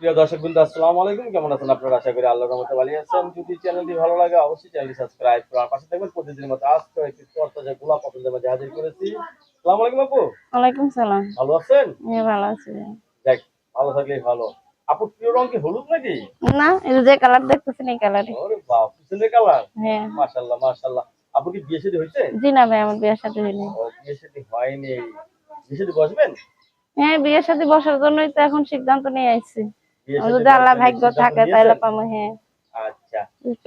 প্রিয় দর্শক বিন্দু আসসালামু আলাইকুম। কেমন আছেন আপনারা? আশা করি আল্লাহর রহমতে ভালো আছেন। যদি চ্যানেলটি ভালো লাগে অবশ্যই চ্যানেলটি সাবস্ক্রাইব করে আমার পাশে থাকবেন। প্রতিদিনের মতো আজকে একটি চর্চা গোলাপ পছন্দের মাঝে হাজির করেছি। আসসালামু আলাইকুম আপু। ওয়ালাইকুম সালাম। ভালো আছেন? হ্যাঁ ভালো আছি। যাক ভালো থাকলেই ভালো। আপু প্রিয় রং কি হলুদ নাকি? না এই যে কালার দেখতেছেন এই কালারই। ওরে বাপ পিছনের কালার? হ্যাঁ। মাশাআল্লাহ মাশাআল্লাহ। আপু কি বিয়ে শাদী হয়েছে? জি না ভাই আমার বিয়ের সাথে হয়নি। ও বিয়ে শাদী হয়নি। বিয়ে শাদী বসবেন? হ্যাঁ বিয়ের সাথে বসার জন্যই তো এখন সিদ্ধান্ত নিয়ে বিয়ে শাদী যদি আল্লাহ ভাগ্য থাকে তাহলে পাবো হ্যাঁ। আচ্ছা।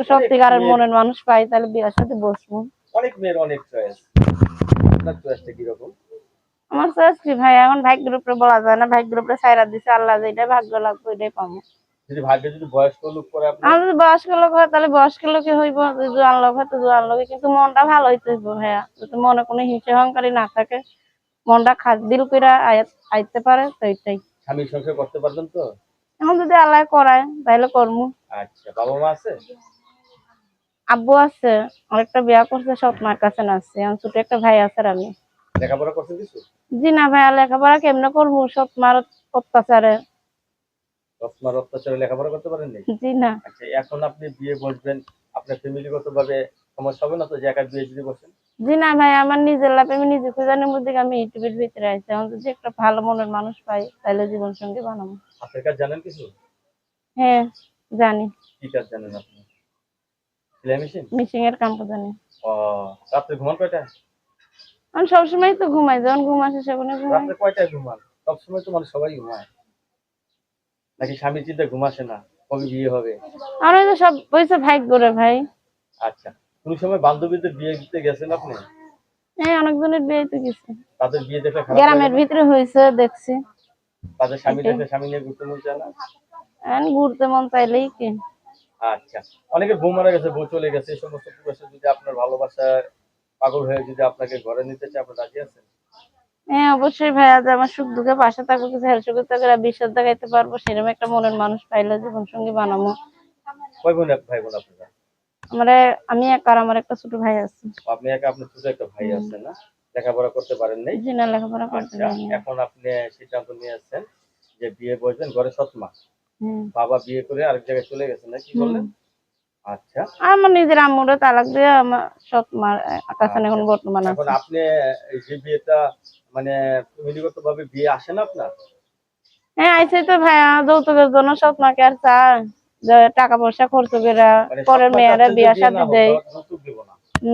সত্যিকারের মনের মানুষ পাই তাহলে বিয়ের সাথে বসবো। অনেক মেয়ের অনেক চয়েস আপনার চয়েসটা কীরকম? আমার চয়েস কি ভাই? এখন ভাগ্যের উপরে বলা যায় না। ভাগ্যের উপরে সাইরা দিছে আল্লাহ যেটা ভাগ্য লাগবে ওইটাই পাবো যদি ভাগ্যে যদি বয়স্ক লোক করে আপনি? আমার যদি বয়স্ক লোক হয় তাহলে বয়স্ক লোকে হইব। যদি জোয়ান লোক হয় তো জোয়ান লোকে। কিন্তু মনটা ভালো হইতে হইব ভাইয়া। যদি মনে কোনো হিংসা অহংকারী না থাকে মনটা খাস দিল করে আইতে পারে তো এইটাই। স্বামী সংসার করতে পারবেন তো? এখন যদি আল্লাহ করায় তাহলে করব আচ্ছা বাবা মা আছে? আব্বু আছে আরেকটা বিয়া করছে সৎ মার কাছে নাচছে। এখন ছোট একটা ভাই আছে আর আমি। লেখাপড়া করছেন কিছু? জি না ভাই লেখাপড়া কেমনে করব সৎ মার অত্যাচারে। রত্নার অত্যাচারে লেখাপড়া করতে পারেননি? জি না। আচ্ছা এখন আপনি বিয়ে বসবেন আপনার ফ্যামিলিগত ভাবে সমস্যা হবে না তো যে একা বিয়ে যদি বসেন জি না ভাই আমার নিজের লাভ আমি নিজে খুঁজানোর মধ্যে আমি ইউটিউবের ভিতরে আছি যদি একটা ভালো মনের মানুষ পাই তাহলে জীবন সঙ্গী বানাবো। কাজ জানেন কিছু? হ্যাঁ জানি। কি কাজ জানেন আপনি? সেলাই মেশিন? মিশিং এর কাম জানি। ও রাত্রে ঘুমান কয়টা? আমি সবসময় তো ঘুমাই যখন ঘুম আসে সেখানে ঘুমাই। ঘুমান? সবসময় তো মানে সবাই ঘুমায়। নাকি চিন্তা ঘুম আসে না? কবে বিয়ে হবে? আর ওই যে সব রে ভাই। আচ্ছা। কোন সময় বান্ধবীদের বিয়ে দিতে গেছেন আপনি? হ্যাঁ অনেকজনের বিয়ে তো গেছে। তাদের বিয়ে দেখলে খারাপ গ্রামের ভিতরে হয়েছে দেখছি। তাদের স্বামী দেখলে স্বামী নিয়ে ঘুরতে মন চায় না? এখন ঘুরতে মন চাইলেই কি? আচ্ছা। অনেকে বউ মারা গেছে বউ চলে গেছে এই সমস্ত পুরুষের যদি আপনার ভালোবাসা পাগল হয়ে যদি আপনাকে ঘরে নিতে চায় আপনি রাজি আছেন? হ্যাঁ অবশ্যই ভাই আজ আমার সুখ দুঃখে পাশে থাকো কিছু হেল্প করতে করে বিশ্বাস দেখাইতে পারব সেরকম একটা মনের মানুষ পাইলে জীবন সঙ্গী বানাবো। কয় বোন এক ভাই বোন আপনারা? আমার আমি এক আর আমার একটা ছোট ভাই আছে। আপনি একা আপনার ছোট একটা ভাই আছে না? লেখাপড়া করতে পারেন নাই? জি না লেখাপড়া করতে আচ্ছা পারি না। এখন আপনি সিদ্ধান্ত নিয়েছেন যে বিয়ে বসবেন ঘরে সৎমা। বাবা বিয়ে করে আরেক জায়গায় চলে গেছেন না কি বললেন? আচ্ছা। আমার নিজের আম্মুরে তালাক দিয়ে আমার সৎ মার কাছে এখন বর্তমান এখন আপনি এই যে বিয়েটা মানে ফ্যামিলিগত ভাবে বিয়ে আসে না আপনার? হ্যাঁ আইসে তো ভাইয়া যৌতুকের জন্য সৎ মাকে আর চায়। টাকা পয়সা খরচ করে পরে পরের মেয়েরা বিয়া সাথে দেয়।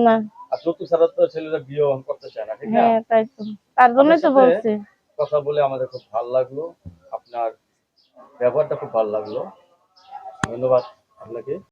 না আর তো ছেলেরা বিয়ে করতে চায় না ঠিক না? হ্যাঁ তাই তো। তার জন্যই তো বলছি। কথা বলে আমাদের খুব ভালো লাগল। আপনার ব্যবহারটা খুব ভালো লাগল। ধন্যবাদ আপনাকে।